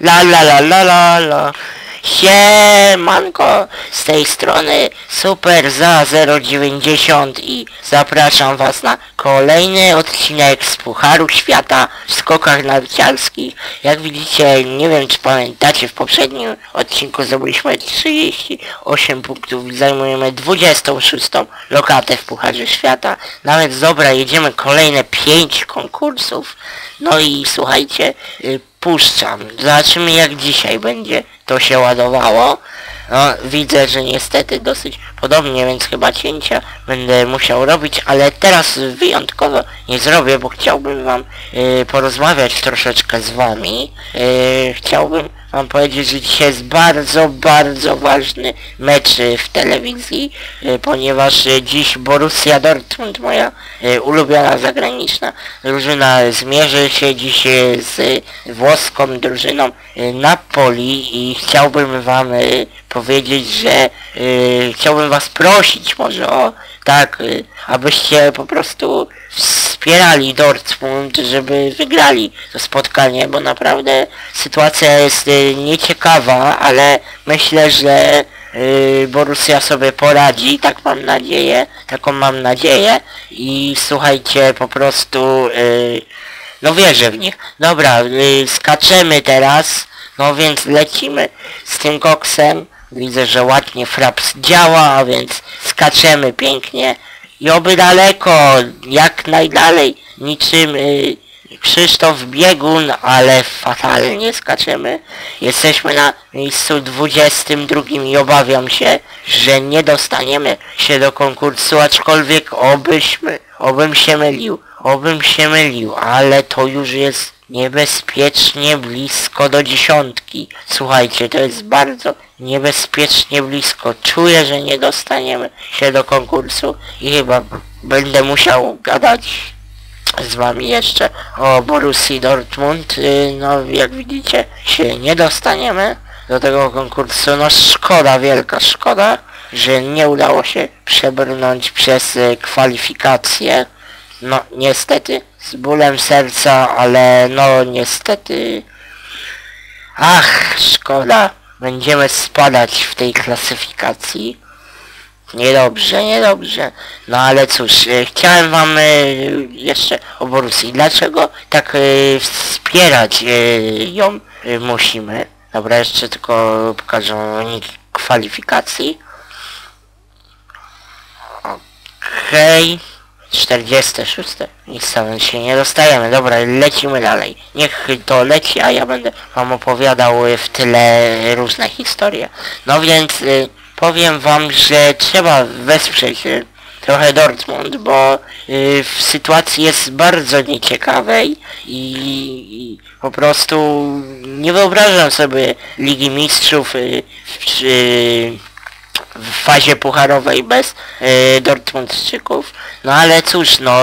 La la la la la la. Siemanko, z tej strony Super za 090 i zapraszam was na kolejny odcinek z Pucharu Świata w skokach narciarskich. Jak widzicie, nie wiem czy pamiętacie, w poprzednim odcinku zdobyliśmy 38 punktów i zajmujemy 26 lokatę w Pucharze Świata. Nawet dobra, jedziemy kolejne 5 konkursów. No i słuchajcie, y, puszczam. Zobaczymy jak dzisiaj będzie to się ładowało. No, widzę, że niestety dosyć podobnie, więc chyba cięcia będę musiał robić, ale teraz wyjątkowo nie zrobię, bo chciałbym wam y, porozmawiać troszeczkę z wami. Y, chciałbym wam powiedzieć, że dzisiaj jest bardzo, bardzo ważny mecz y, w telewizji, y, ponieważ y, dziś Borussia Dortmund, moja ulubiona zagraniczna drużyna, zmierzy się dziś z włoską drużyną Napoli i chciałbym wam powiedzieć, że chciałbym was prosić może o tak, abyście po prostu wspierali Dortmund, żeby wygrali to spotkanie, bo naprawdę sytuacja jest y, nieciekawa, ale myślę, że y, Borussia sobie poradzi, tak mam nadzieję, taką mam nadzieję i słuchajcie, po prostu y, no wierzę w nich. Dobra, skaczemy teraz, no więc lecimy z tym koksem. Widzę, że ładnie fraps działa, a więc skaczemy pięknie i oby daleko, jak najdalej, niczym y, Krzysztof Biegun, ale fatalnie skaczemy. Jesteśmy na miejscu 22 i obawiam się, że nie dostaniemy się do konkursu, aczkolwiek obyśmy, obym się mylił, obym się mylił, ale to już jest niebezpiecznie blisko do dziesiątki. Słuchajcie, to jest bardzo niebezpiecznie blisko. Czuję, że nie dostaniemy się do konkursu i chyba będę musiał gadać z wami jeszcze o Borussii Dortmund. Y, No jak widzicie się nie dostaniemy do tego konkursu. No szkoda, wielka szkoda, że nie udało się przebrnąć przez y, kwalifikacje. No niestety z bólem serca, ale no niestety ach szkoda będziemy spadać w tej klasyfikacji. Niedobrze, niedobrze. No ale cóż, e, chciałem wam e, jeszcze o Borussii. Dlaczego tak e, wspierać ją musimy? Dobra, jeszcze tylko pokażę wyniki kwalifikacji. Okej. 46. Nic tam się nie dostajemy. Dobra, lecimy dalej. Niech to leci, a ja będę wam opowiadał y, w tyle różne historie. No więc y, powiem wam, że trzeba wesprzeć y, trochę Dortmund, bo y, w sytuacji jest bardzo nieciekawej i, i po prostu nie wyobrażam sobie Ligi Mistrzów y, w, y, w fazie pucharowej bez y, Dortmundczyków. No ale cóż, no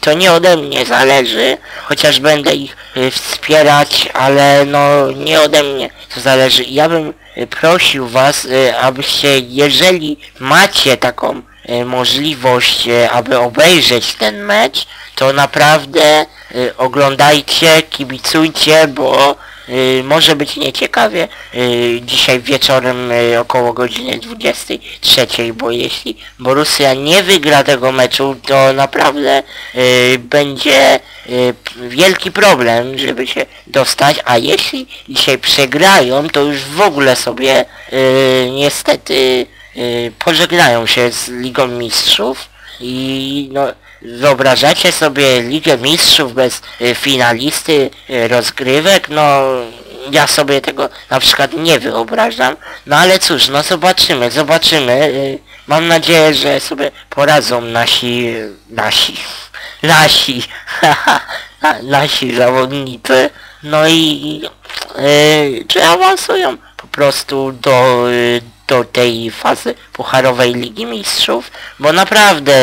to nie ode mnie zależy, chociaż będę ich y, wspierać, ale no nie ode mnie to zależy. Ja bym y, prosił was, y, abyście, jeżeli macie taką y, możliwość, y, aby obejrzeć ten mecz, to naprawdę y, oglądajcie, kibicujcie, bo może być nieciekawie. Y, dzisiaj wieczorem y, około godziny 23, bo jeśli Borussia nie wygra tego meczu, to naprawdę y, będzie y, wielki problem, żeby się dostać, a jeśli dzisiaj przegrają, to już w ogóle sobie y, niestety y, pożegnają się z Ligą Mistrzów i no wyobrażacie sobie Ligę Mistrzów bez y, finalisty y, rozgrywek? No ja sobie tego na przykład nie wyobrażam, no ale cóż, no zobaczymy, zobaczymy. y, Mam nadzieję, że sobie poradzą nasi, nasi, nasi, nasi zawodnicy, no i czy awansują po prostu do, do tej fazy pucharowej Ligi Mistrzów, bo naprawdę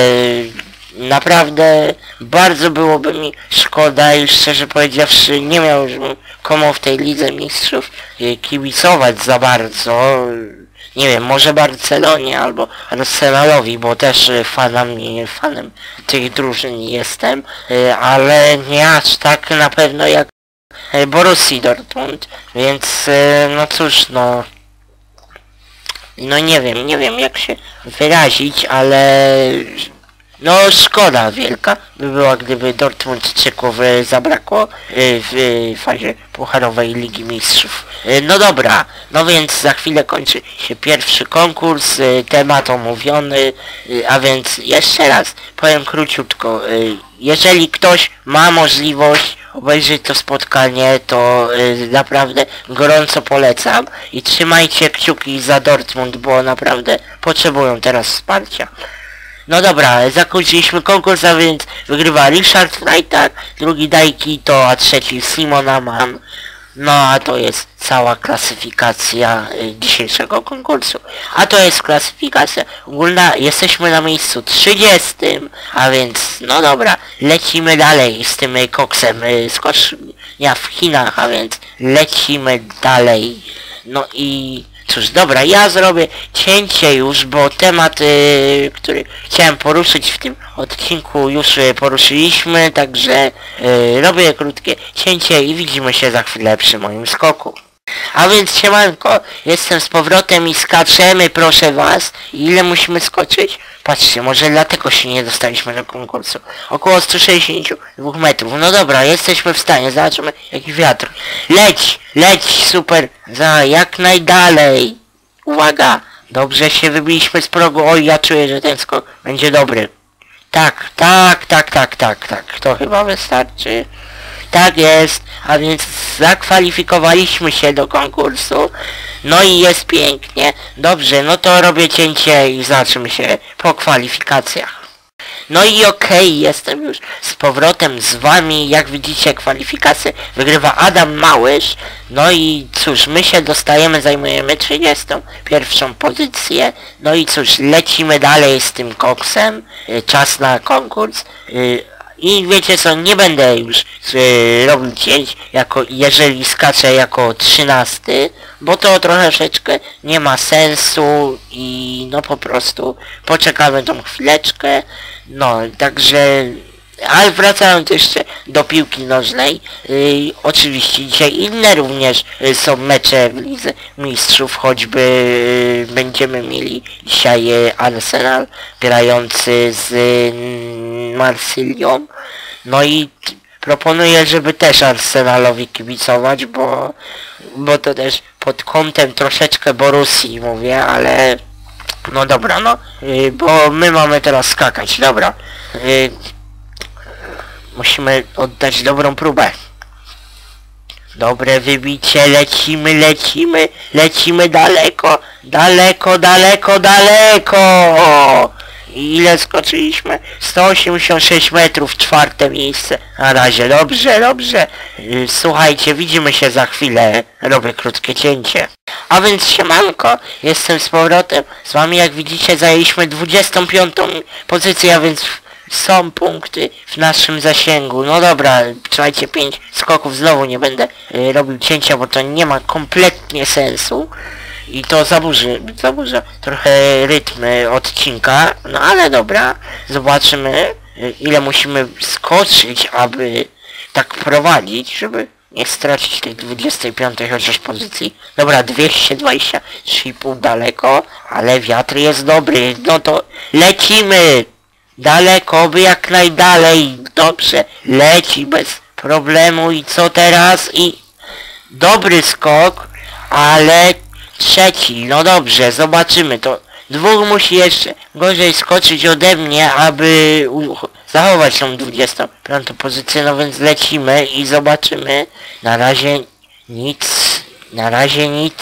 naprawdę bardzo byłoby mi szkoda i szczerze powiedziawszy nie miałbym komu w tej Lidze Mistrzów y, kibicować za bardzo. Nie wiem, może Barcelonie albo Arsenalowi, bo też y, fanem, fanem tych drużyn jestem, y, ale nie aż tak na pewno jak e, Borussii Dortmund, więc e, no cóż, no no nie wiem, nie wiem jak się wyrazić, ale no szkoda wielka by była, gdyby Dortmund Czeków zabrakło e, w e, fazie Pucharowej Ligi Mistrzów. E, No dobra, no więc za chwilę kończy się pierwszy konkurs, temat omówiony, a więc jeszcze raz powiem króciutko. Jeżeli ktoś ma możliwość obejrzeć to spotkanie, to y, naprawdę gorąco polecam i trzymajcie kciuki za Dortmund, bo naprawdę potrzebują teraz wsparcia. No dobra, zakończyliśmy konkurs, a więc wygrywa Richard Freitag, drugi Dajki to, a trzeci Simon Aman. No a to jest cała klasyfikacja y, dzisiejszego konkursu. A to jest klasyfikacja ogólna, jesteśmy na miejscu 30, a więc no dobra, lecimy dalej z tym y, koksem y, skocznia w Chinach, a więc lecimy dalej. No i cóż, dobra, ja zrobię cięcie już, bo temat, y, który chciałem poruszyć w tym odcinku już y, poruszyliśmy, także y, robię krótkie cięcie i widzimy się za chwilę przy moim skoku. A więc siemanko, jestem z powrotem i skaczemy, proszę was. Ile musimy skoczyć? Patrzcie, może dlatego się nie dostaliśmy do konkursu. Około 162 metrów. No dobra, jesteśmy w stanie, zobaczymy jaki wiatr. Leć, leć, super, za jak najdalej. Uwaga, dobrze się wybiliśmy z progu. Oj, ja czuję, że ten skok będzie dobry. Tak, tak, tak, tak, tak, tak. To chyba wystarczy. Tak jest, a więc zakwalifikowaliśmy się do konkursu. No i jest pięknie. Dobrze, no to robię cięcie i zobaczymy się po kwalifikacjach. No i okej, jestem już z powrotem z wami. Jak widzicie kwalifikację wygrywa Adam Małysz. No i cóż, my się dostajemy, zajmujemy 31 pozycję. No i cóż, lecimy dalej z tym koksem. Y, Czas na konkurs. I wiecie co, nie będę już y, robił cięć, jako, jeżeli skaczę jako 13, bo to troszeczkę nie ma sensu i no po prostu poczekamy tą chwileczkę. No, także... Ale wracając jeszcze do piłki nożnej, y, oczywiście dzisiaj inne również y, są mecze w Lidze Mistrzów, choćby y, będziemy mieli dzisiaj y, Arsenal grający z y, Marsylią. No i proponuję, żeby też Arsenalowi kibicować, bo, bo to też pod kątem troszeczkę Borussii mówię, ale no dobra, no, y, bo my mamy teraz skakać, dobra. Musimy oddać dobrą próbę. Dobre wybicie, lecimy, lecimy, lecimy daleko, daleko, daleko, daleko! I ile skoczyliśmy? 186 metrów, czwarte miejsce. Na razie, dobrze, dobrze. Słuchajcie, widzimy się za chwilę. Robię krótkie cięcie. A więc siemanko, jestem z powrotem. Z wami jak widzicie zajęliśmy 25 pozycję, a więc są punkty w naszym zasięgu. No dobra, trzymajcie 5 skoków, znowu nie będę y, robił cięcia, bo to nie ma kompletnie sensu. I to zaburzy, zaburza trochę rytmy odcinka. No ale dobra, zobaczymy y, ile musimy skoczyć, aby tak prowadzić, żeby nie stracić tej 25 chociaż pozycji. Dobra, 223,5 daleko, ale wiatr jest dobry. No to lecimy! Daleko, by jak najdalej. Dobrze, leci bez problemu i co teraz? I dobry skok, ale trzeci. No dobrze, zobaczymy. To dwóch musi jeszcze gorzej skoczyć ode mnie, aby zachować tą 25 pozycję. No więc lecimy i zobaczymy. Na razie nic. Na razie nic.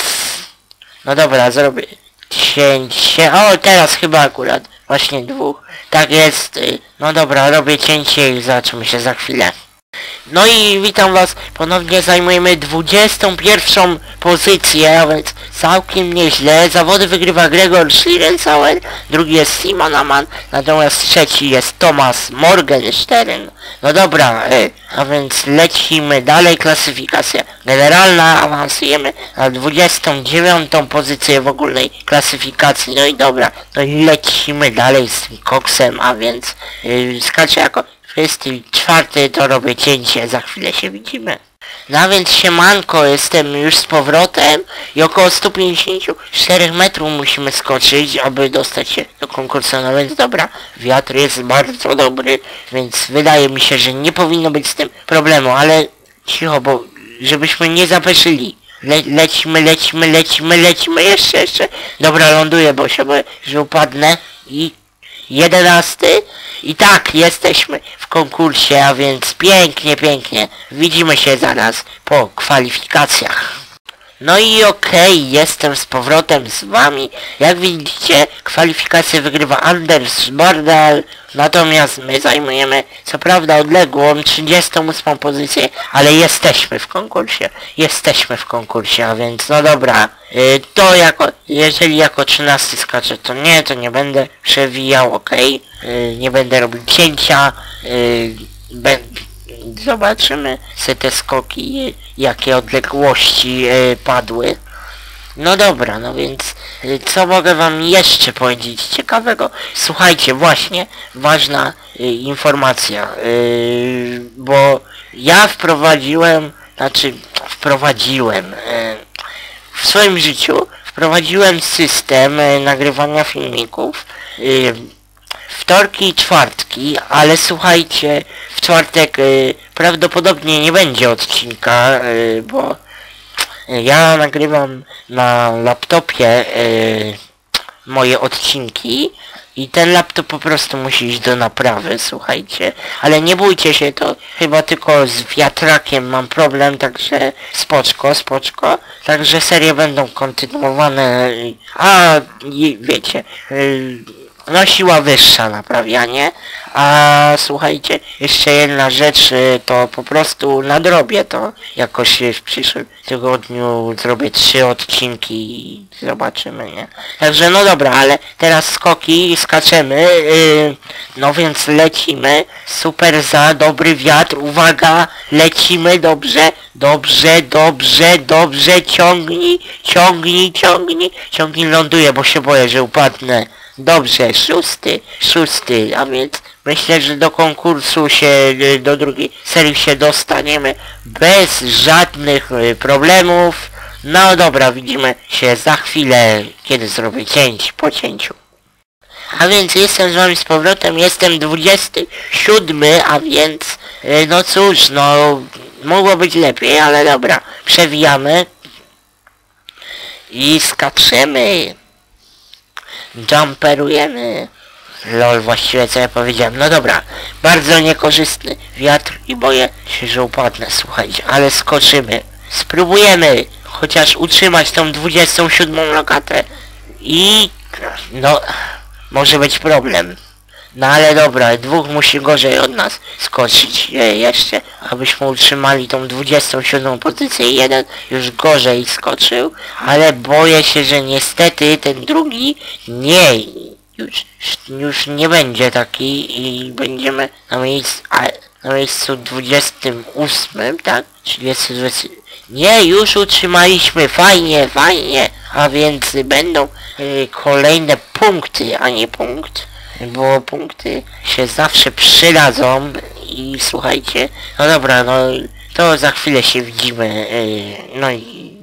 No dobra, zrobię cięcie. O, teraz chyba akurat właśnie dwóch. Tak jest. y, No dobra, robię cięcie i zobaczymy się za chwilę. No i witam was, ponownie zajmujemy 21 pozycję, a więc całkiem nieźle. Zawody wygrywa Gregor Schlierenzauer, drugi jest Simon Aman, natomiast trzeci jest Thomas Morgenstern. No dobra, y, a więc lecimy dalej, klasyfikacja generalna, awansujemy na 29 pozycję w ogólnej klasyfikacji. No i dobra, no i lecimy dalej z tym koksem, a więc yy, skaczę jako 24 to robię cięcie, za chwilę się widzimy. No więc siemanko, jestem już z powrotem i około 154 metrów musimy skoczyć, aby dostać się do konkursu. No więc dobra, wiatr jest bardzo dobry, więc wydaje mi się, że nie powinno być z tym problemu, ale cicho, bo żebyśmy nie zapeszyli. Le lecimy, lecimy, lecimy, lecimy, jeszcze, jeszcze. Dobra, ląduję, bo się boję, że upadnę i jedenasty i tak jesteśmy w konkursie, a więc pięknie, pięknie. Widzimy się zaraz po kwalifikacjach. No i okej, jestem z powrotem z wami. Jak widzicie, kwalifikację wygrywa Anders Bordal, natomiast my zajmujemy co prawda odległą 38 pozycję, ale jesteśmy w konkursie. Jesteśmy w konkursie, a więc no dobra. Y, to jako, jeżeli jako 13 skaczę, to nie, to nie będę przewijał, okej. Y, nie będę robił cięcia. Y, be, zobaczymy se te skoki, jakie odległości e, padły. No dobra, no więc e, co mogę wam jeszcze powiedzieć ciekawego? Słuchajcie, właśnie ważna e, informacja, bo ja wprowadziłem, znaczy wprowadziłem w swoim życiu wprowadziłem system nagrywania filmików wtorki i czwartki, ale słuchajcie, w czwartek y, prawdopodobnie nie będzie odcinka, y, bo ja nagrywam na laptopie y, moje odcinki i ten laptop po prostu musi iść do naprawy, słuchajcie. Ale nie bójcie się, to chyba tylko z wiatrakiem mam problem, także spoczko, spoczko. Także serie będą kontynuowane, a wiecie, no siła wyższa naprawianie, a słuchajcie, jeszcze jedna rzecz, y, to po prostu nadrobię to, jakoś y, w przyszłym tygodniu zrobię trzy odcinki i zobaczymy, nie? Także no dobra, ale teraz skoki, skaczemy, yy, no więc lecimy, super za, dobry wiatr, uwaga, lecimy, dobrze, dobrze, dobrze, dobrze, ciągnij, ciągnij, ciągnij, ciągnij, ląduję, bo się boję, że upadnę. Dobrze, szósty, szósty, a więc myślę, że do konkursu się, y, do drugiej serii się dostaniemy bez żadnych y, problemów. No dobra, widzimy się za chwilę, kiedy zrobię cięć po cięciu. A więc jestem z wami z powrotem, jestem 27, a więc y, no cóż, no mogło być lepiej, ale dobra, przewijamy i skaczemy jumperujemy. Lol, właściwie co ja powiedziałem. No dobra, bardzo niekorzystny wiatr i boję się, że upadnę, słuchajcie, ale skoczymy. Spróbujemy chociaż utrzymać tą 27 lokatę i no, może być problem. No ale dobra, dwóch musi gorzej od nas skoczyć Je, jeszcze, abyśmy utrzymali tą 27 pozycję. Jeden już gorzej skoczył, ale boję się, że niestety ten drugi nie, już, już nie będzie taki i będziemy na miejscu, a, na miejscu 28, tak? 30, 20, nie, już utrzymaliśmy, fajnie, fajnie, a więc będą y, kolejne punkty, a nie punkt bo punkty się zawsze przydadzą i słuchajcie, no dobra, no to za chwilę się widzimy, yy, no i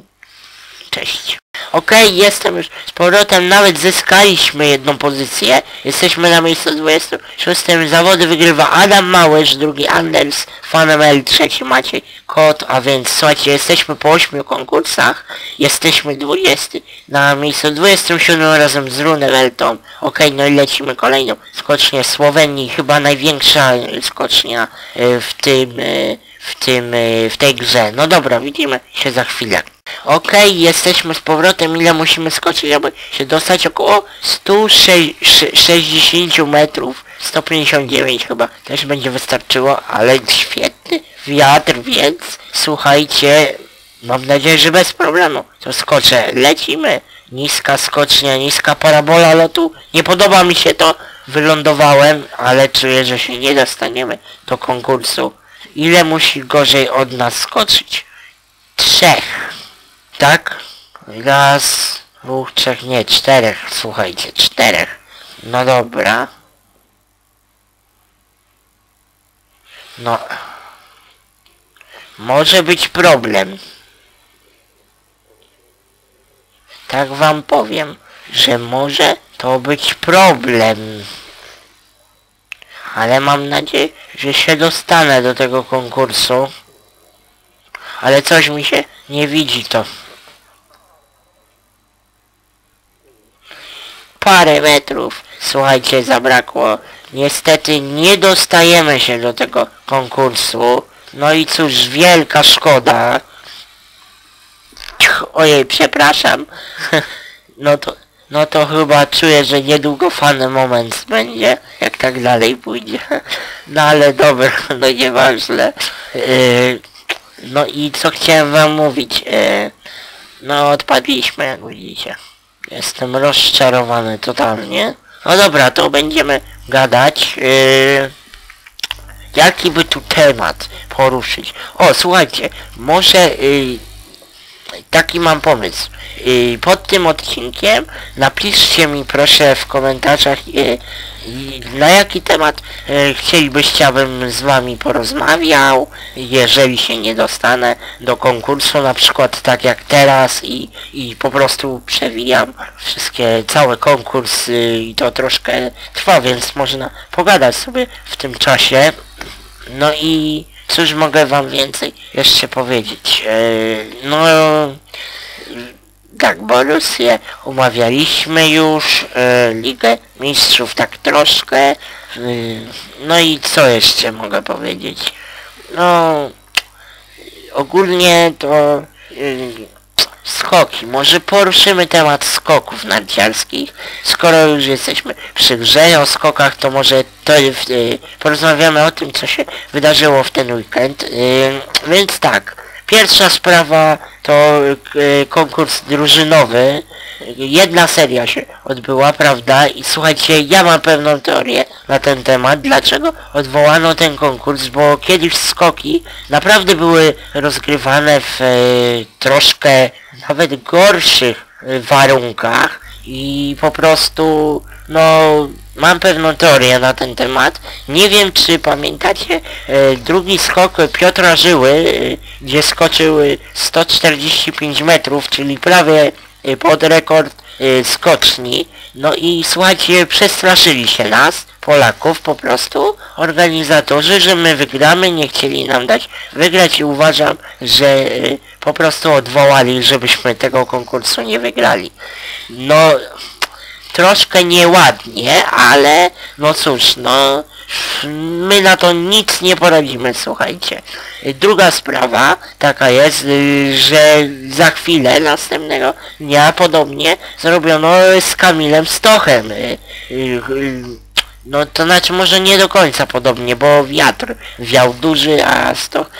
cześć. Okej, okay, jestem już z powrotem, nawet zyskaliśmy jedną pozycję. Jesteśmy na miejscu 26. Zawody wygrywa Adam Małysz, drugi Anders, Fanemel, trzeci Maciej Kot, a więc słuchajcie, jesteśmy po 8 konkursach. Jesteśmy 20 na miejscu 27 razem z Runeweltą. Okej, okay, no i lecimy kolejną skocznię Słowenii, chyba największa skocznia y, w tym, y, w tym, y, w tej grze. No dobra, widzimy się za chwilę. Okej, okay, jesteśmy z powrotem. Ile musimy skoczyć, aby się dostać? Około 160 metrów. 159 chyba też będzie wystarczyło, ale świetny wiatr, więc słuchajcie, mam nadzieję, że bez problemu. To skoczę. Lecimy. Niska skocznia, niska parabola lotu. Nie podoba mi się to. Wylądowałem, ale czuję, że się nie dostaniemy do konkursu. Ile musi gorzej od nas skoczyć? Trzech. Tak? Raz, dwóch, trzech, nie, czterech, słuchajcie, czterech. No dobra. No. może być problem. Tak wam powiem, że może to być problem. Ale mam nadzieję, że się dostanę do tego konkursu. Ale coś mi się nie widzi to. Parę metrów, słuchajcie, zabrakło. Niestety nie dostajemy się do tego konkursu. No i cóż, wielka szkoda. Ojej, przepraszam. No to, no to chyba czuję, że niedługo fany moment będzie, jak tak dalej pójdzie. No ale dobra, no nieważne. Yy, no i co chciałem wam mówić. Yy, no odpadliśmy, jak widzicie. Jestem rozczarowany totalnie. No dobra, to będziemy gadać. Yy, jaki by tu temat poruszyć? O, słuchajcie, może yy, taki mam pomysł. Pod tym odcinkiem napiszcie mi proszę w komentarzach na jaki temat yy, chcielibyście abym z wami porozmawiał, jeżeli się nie dostanę do konkursu, na przykład tak jak teraz i, i po prostu przewijam wszystkie, cały konkurs i to troszkę trwa, więc można pogadać sobie w tym czasie. No i cóż mogę wam więcej jeszcze powiedzieć? Yy, no tak, Borussię umawialiśmy już, e, Ligę Mistrzów tak troszkę. e, no i co jeszcze mogę powiedzieć? No, ogólnie to y, skoki. Może poruszymy temat skoków narciarskich. Skoro już jesteśmy przy grze o skokach, to może to y, porozmawiamy o tym, co się wydarzyło w ten weekend. Y, więc tak. Pierwsza sprawa to y, konkurs drużynowy. Jedna seria się odbyła, prawda? I słuchajcie, ja mam pewną teorię na ten temat. Dlaczego odwołano ten konkurs? Bo kiedyś skoki naprawdę były rozgrywane w y, troszkę nawet gorszych y, warunkach i po prostu no mam pewną teorię na ten temat. Nie wiem czy pamiętacie e, drugi skok Piotra Żyły, e, gdzie skoczył e, 145 metrów, czyli prawie pod rekord skoczni. No i słuchajcie, przestraszyli się nas, Polaków po prostu, organizatorzy, że my wygramy, nie chcieli nam dać wygrać i uważam, że e, po prostu odwołali, żebyśmy tego konkursu nie wygrali. No, troszkę nieładnie, ale no cóż, no my na to nic nie poradzimy, słuchajcie. Druga sprawa taka jest, y, że za chwilę, następnego dnia podobnie zrobiono z Kamilem Stochem. y, y, No to znaczy może nie do końca podobnie, bo wiatr wiał duży, a Stoch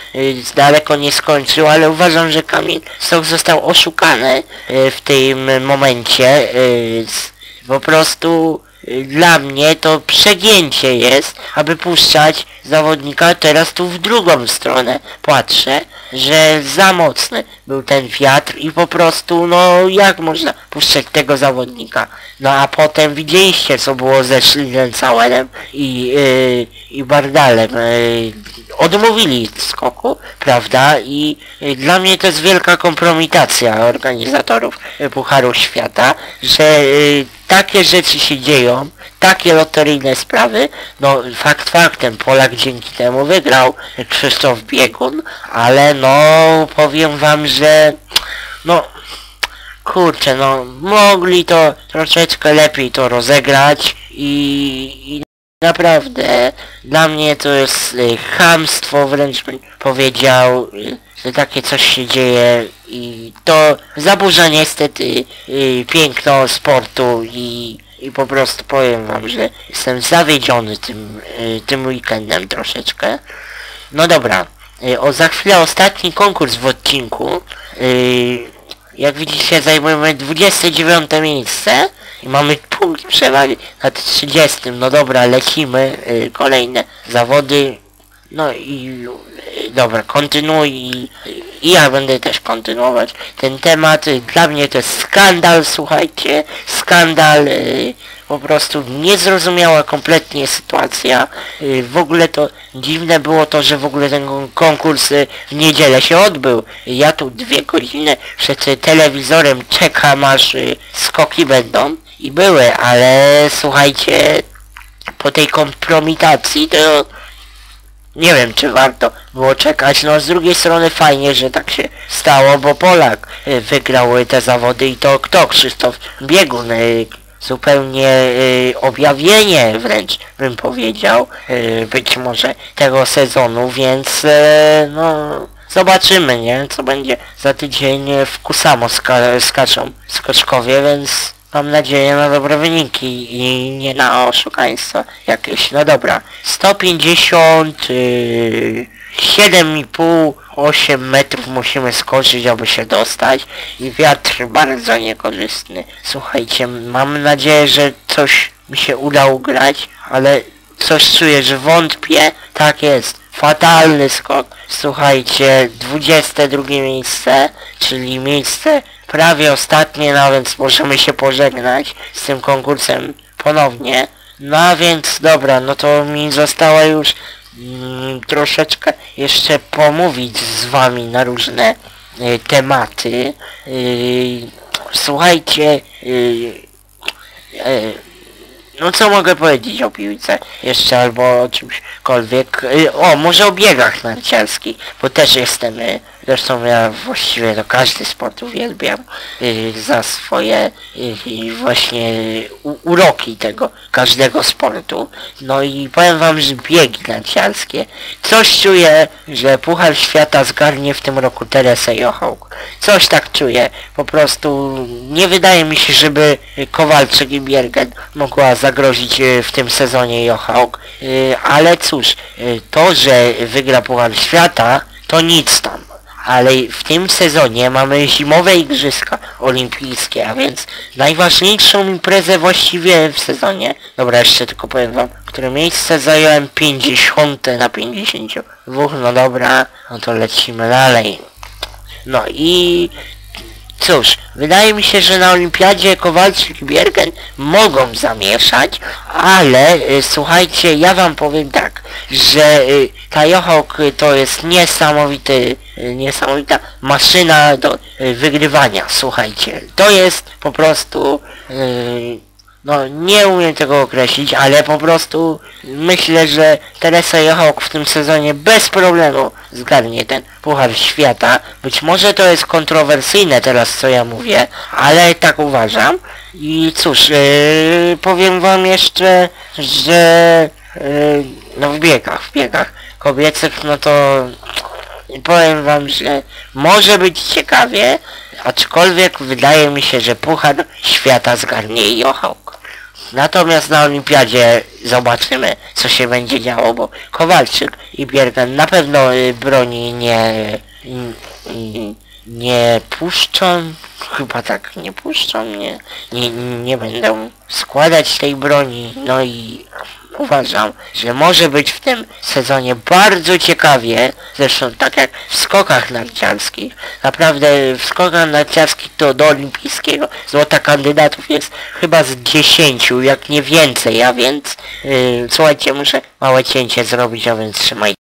daleko nie skończył, ale uważam, że Kamil Stoch został oszukany w tym momencie. Po prostu dla mnie to przegięcie jest, aby puszczać zawodnika teraz tu w drugą stronę. Patrzę, że za mocny był ten wiatr i po prostu, no jak można puszczać tego zawodnika. No a potem widzieliście co było ze Schliencauerem i, yy, i Bardalem. Yy, odmówili skoku, prawda? I yy, dla mnie to jest wielka kompromitacja organizatorów Pucharu Świata, że yy, takie rzeczy się dzieją, takie loteryjne sprawy, no fakt faktem, Polak dzięki temu wygrał, Krzysztof Biegun, ale no powiem wam, że no kurczę, no mogli to troszeczkę lepiej to rozegrać i, i naprawdę dla mnie to jest y, chamstwo, wręcz bym powiedział, y, że takie coś się dzieje i to zaburza niestety y, piękno sportu i, i po prostu powiem wam, że jestem zawiedziony tym, y, tym weekendem troszeczkę. No dobra, y, o za chwilę ostatni konkurs w odcinku. Y, jak widzicie zajmujemy 29 miejsce i mamy punkt przewagi nad 30. No dobra, lecimy. Y, kolejne zawody. No i y, dobra, kontynuuj i, i ja będę też kontynuować ten temat. Dla mnie to jest skandal, słuchajcie. Skandal. y, po prostu niezrozumiała kompletnie sytuacja. Y, W ogóle to dziwne było to, że w ogóle ten kon- konkurs y, w niedzielę się odbył. Ja tu dwie godziny przed telewizorem czekam aż y, skoki będą i były, ale słuchajcie, po tej kompromitacji to nie wiem, czy warto było czekać. No z drugiej strony fajnie, że tak się stało, bo Polak wygrał te zawody i to kto? Krzysztof Biegun. Zupełnie y, objawienie wręcz bym powiedział, y, być może tego sezonu, więc y, no zobaczymy, nie? Co będzie za tydzień w Kusamo ska skaczą skoczkowie, więc mam nadzieję na dobre wyniki i nie na oszukaństwo jakieś. No dobra, 150, yy, 7,5, 8 metrów musimy skoczyć, aby się dostać i wiatr bardzo niekorzystny. Słuchajcie, mam nadzieję, że coś mi się uda ugrać, ale coś czuję, że wątpię. Tak jest. Fatalny skok. Słuchajcie, 22 miejsce, czyli miejsce prawie ostatnie, no więc możemy się pożegnać z tym konkursem ponownie. No więc dobra, no to mi została już troszeczkę jeszcze pomówić z wami na różne y, tematy. Y, słuchajcie, y, no co mogę powiedzieć o piłce jeszcze albo o czymśkolwiek. O, może o biegach narciarskich, bo też jestem, zresztą ja właściwie to każdy sport uwielbiam y, za swoje y, właśnie uroki tego każdego sportu. No i powiem wam, że biegi narciarskie, coś czuję, że Puchar Świata zgarnie w tym roku Teresę Jochałk. Coś tak czuję. Po prostu nie wydaje mi się, żeby Kowalczyk i Biergen mogła zagrozić y, w tym sezonie Jochałk. Y, Ale cóż, to, że wygra Puchar Świata, to nic tam. Ale w tym sezonie mamy zimowe igrzyska olimpijskie, a więc najważniejszą imprezę właściwie w sezonie. Dobra, jeszcze tylko powiem wam, które miejsce zająłem 50 na 52. No dobra, no to lecimy dalej. No i cóż, wydaje mi się, że na olimpiadzie Kowalczyk i Biergen mogą zamieszać, ale y, słuchajcie, ja wam powiem tak, że y, to jest niesamowity, y, niesamowita maszyna do y, wygrywania, słuchajcie. To jest po prostu y, no nie umiem tego określić, ale po prostu myślę, że Teresa Jochałk w tym sezonie bez problemu zgarnie ten Puchar Świata. Być może to jest kontrowersyjne teraz co ja mówię, ale tak uważam. I cóż, yy, powiem wam jeszcze, że no w biegach, w biegach kobiecych, no to powiem wam, że może być ciekawie, aczkolwiek wydaje mi się, że Puchar Świata zgarnie Jochałk. Natomiast na olimpiadzie zobaczymy, co się będzie działo, bo Kowalczyk i Biergen na pewno y, broni nie, nie, puszczą, chyba tak, nie puszczą, nie, nie, nie będą składać tej broni, no i uważam, że może być w tym sezonie bardzo ciekawie, zresztą tak jak w skokach narciarskich, naprawdę w skokach narciarskich to do olimpijskiego złota kandydatów jest chyba z 10, jak nie więcej, a więc yy, słuchajcie, muszę małe cięcie zrobić, a więc trzymajcie.